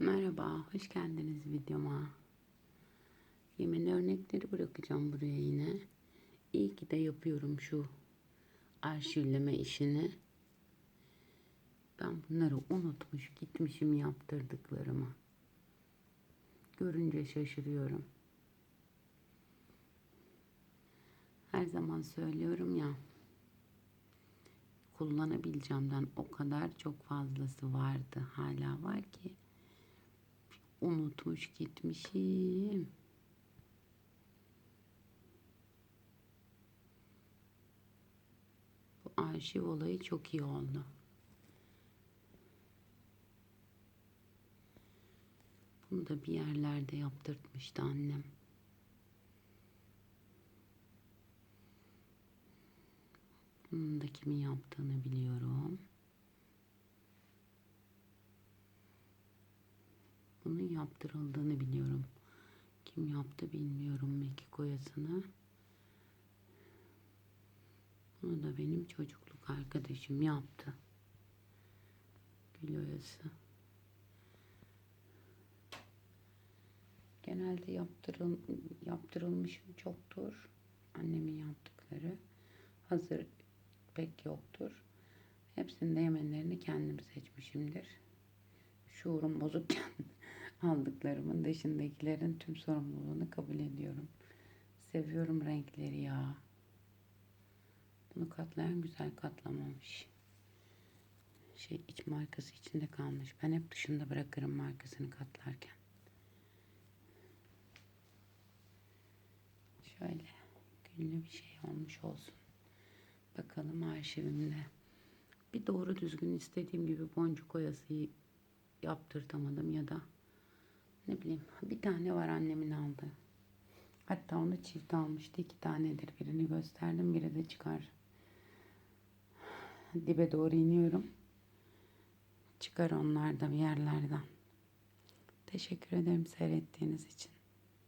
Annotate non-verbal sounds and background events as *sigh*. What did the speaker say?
Merhaba, hoş geldiniz videoma. Yemen örnekleri bırakacağım buraya yine. İyi ki de yapıyorum şu arşivleme işini. Ben bunları unutmuş gitmişim yaptırdıklarımı. Görünce şaşırıyorum. Her zaman söylüyorum ya. Kullanabileceğimden o kadar çok fazlası vardı. Hala var ki unutmuş gitmişim. Bu arşiv olayı çok iyi oldu. Bunu da bir yerlerde yaptırtmıştı annem. Bunun da kimin yaptığını biliyorum. Bunun yaptırıldığını biliyorum. Kim yaptı bilmiyorum Mekik oyasını. Bunu da benim çocukluk arkadaşım yaptı. Gül oyası. Genelde yaptırıl, yaptırılmış çoktur. Annemin yaptıkları. Hazır pek yoktur. Hepsinde yemenlerini kendim seçmişimdir. Şuurum bozukken *laughs* aldıklarımın dışındakilerin tüm sorumluluğunu kabul ediyorum. Seviyorum renkleri ya. Bunu katlayan güzel katlamamış. Şey iç markası içinde kalmış. Ben hep dışında bırakırım markasını katlarken. Şöyle güllü bir şey olmuş olsun. Bakalım arşivimde. Bir doğru düzgün istediğim gibi boncuk oyası yaptırtamadım ya da ne bileyim bir tane var annemin aldı. Hatta onu çift almıştı. iki tanedir. Birini gösterdim. Biri de çıkar. Dibe doğru iniyorum. Çıkar onlar da bir yerlerden. Teşekkür ederim seyrettiğiniz için.